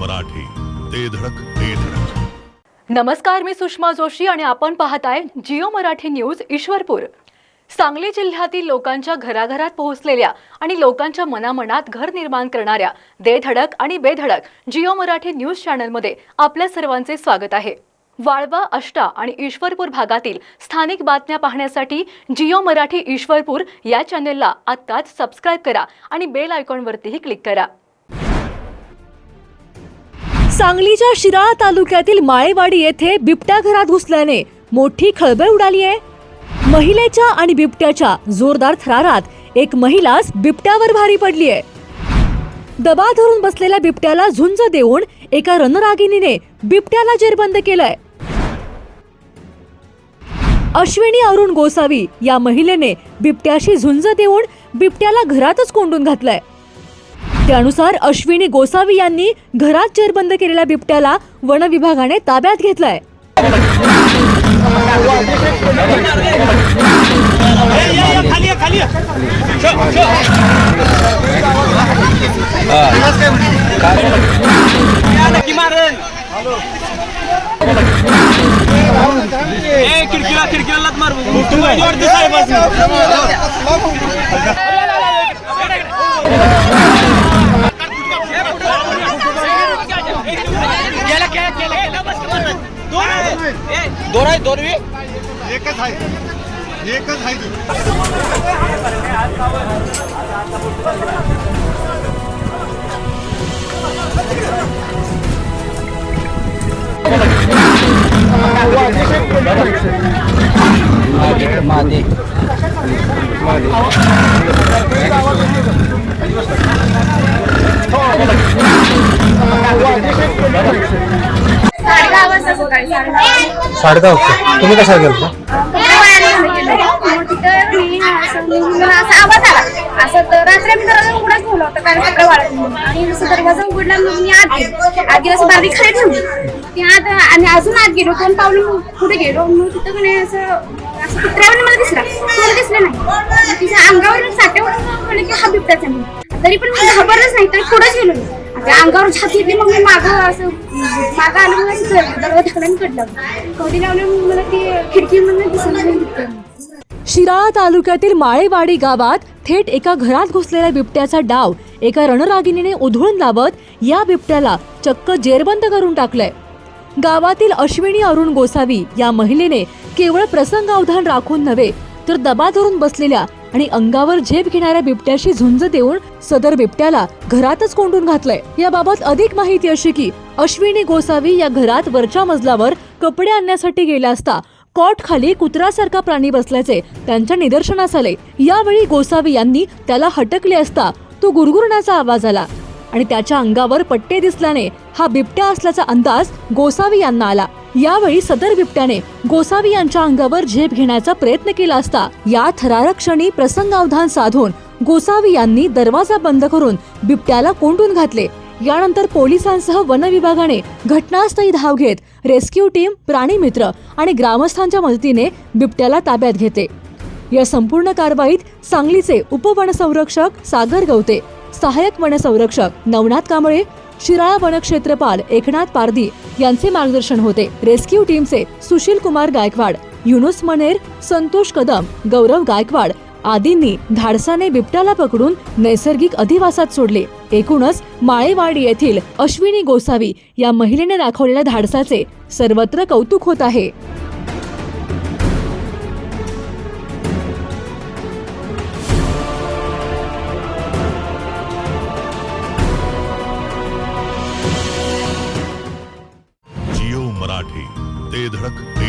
मराठी. ते धडक ते धडक. नमस्कार मी सुषमा जोशी आणि आपण पाहताय जिओ मराठी न्यूज ईश्वरपूर. सांगली जिल्ह्यातील लोकांच्या घराघरात पोहोचलेल्या आणि लोकांच्या मनामनात घर निर्माण करणाऱ्या देधडक आणि बेधडक जिओ मराठी न्यूज चॅनलमध्ये आपल्या सर्वांचे स्वागत आहे. वाळवा अष्टा आणि ईश्वरपूर भागातील स्थानिक बातम्या पाहण्यासाठी जिओ मराठी ईश्वरपूर या चॅनेलला आत्ताच सबस्क्राईब करा आणि बेल आयकॉनवरतीही क्लिक करा. सांगलीच्या शिराळा तालुक्यातील माळेवाडी येथे बिबट्या घरात घुसल्याने मोठी खळबळ उडाली आहे. महिलेच्या आणि बिबट्याच्या जोरदार थरारात एक महिलाच बिबट्यावर भारी पडली आहे. दबा धरून बसलेल्या बिबट्याला झुंज देऊन एका रणरागिणीने बिबट्याला जेरबंद केलंय. अश्विनी अरुण गोसावी या महिलेने बिबट्याशी झुंज देऊन बिबट्याला घरातच कोंडून घातलंय. त्यानुसार अश्विनी गोसावी यांनी घरात जेरबंद केलेल्या बिबट्याला वन विभागाने ताब्यात घेतलाय खिडकीला खिडकीला लाथ मार तू वाटते साहेब दोन आहे. दोन वी एकच आहे. एकच आहे. ती. साडेदहा वाजता. सकाळी साडेदहा साडेदहा वाजता तुम्ही कशा गेलता? तिथं मी असं असा आवाज आला असं तर रात्री मी दरवाजा उघडाच ठेवला होता कारण आणि जसं दरवाजा उघडला मग मी आत गेलो आत गेलो असं बारीक खाली ठेवली ती आत आणि अजून आत गेलो दोन पावलं पुढे गेलो मग तिथं म्हणे असं असं कुत्र्यावर मला दिसला मला दिसलं नाही तिच्या अंगावर साठ्यावर म्हणे की हा बिबट्याचा तरी पण घाबरलंच नाही तर पुढेच गेलो मी. म्हणजे अंगावर छात घेतली मग मी मागं असं मागं आलं मग असं दरवाजा ढकलून कधी लावलं मला ती खिडकी म्हणून दिसलं शिराळा तालुक्यातील माळेवाडी गावात थेट एका घरात घुसलेल्या बिबट्याचा डाव एका रणरागिणीने उधळून लावत या बिबट्याला चक्क जेरबंद करून टाकलंय. गावातील अश्विनी अरुण गोसावी या महिलेने केवळ प्रसंगावधान राखून नव्हे तर दबा धरून बसलेल्या आणि अंगावर झेप घेणाऱ्या बिबट्याशी झुंज देऊन सदर बिबट्याला घरातच कोंडून घातलंय. याबाबत अधिक माहिती अशी की अश्विनी गोसावी या घरात वरच्या मजल्यावर कपडे आणण्यासाठी गेल्या असता कॉट खाली कुत्रासारखा प्राणी बसल्याचे त्यांच्या निदर्शनास आले. यावेळी गोसावी यांनी त्याला हटकले असता तो गुरगुरण्याचा आवाज आला आणि त्याच्या अंगावर पट्टे दिसल्याने हा बिबट्या असल्याचा अंदाज गोसावी यांना आला. यावेळी सदर बिबट्याने गोसावी यांच्या अंगावर झेप घेण्याचा प्रयत्न केला असता या थरारक क्षणी प्रसंगावधान साधून गोसावी यांनी दरवाजा बंद करून बिबट्याला कोंडून घातले. यानंतर पोलिसांसह वन विभागाने घटनास्थळी धाव घेत रेस्क्यू टीम प्राणी मित्र आणि ग्रामस्थांच्या मदतीने बिबट्याला ताब्यात घेते. या संपूर्ण कारवाईत सांगलीचे उपवनसंरक्षक सागर गवते सहाय्यक वनसंरक्षक नवनाथ कांबळे शिराळा वनक्षेत्रपाल एकनाथ पारदी यांचे मार्गदर्शन होते. रेस्क्यू टीमचे सुशील कुमार गायकवाड युनुस मनेर संतोष कदम गौरव गायकवाड आदींनी धाडसाने बिबट्याला पकडून नैसर्गिक अधिवासात सोडले. एकूणच माळेवाडी येथील अश्विनी गोसावी या महिलेने दाखवलेल्या धाडसाचे सर्वत्र कौतुक होत आहे. जिओ मराठी ते धडक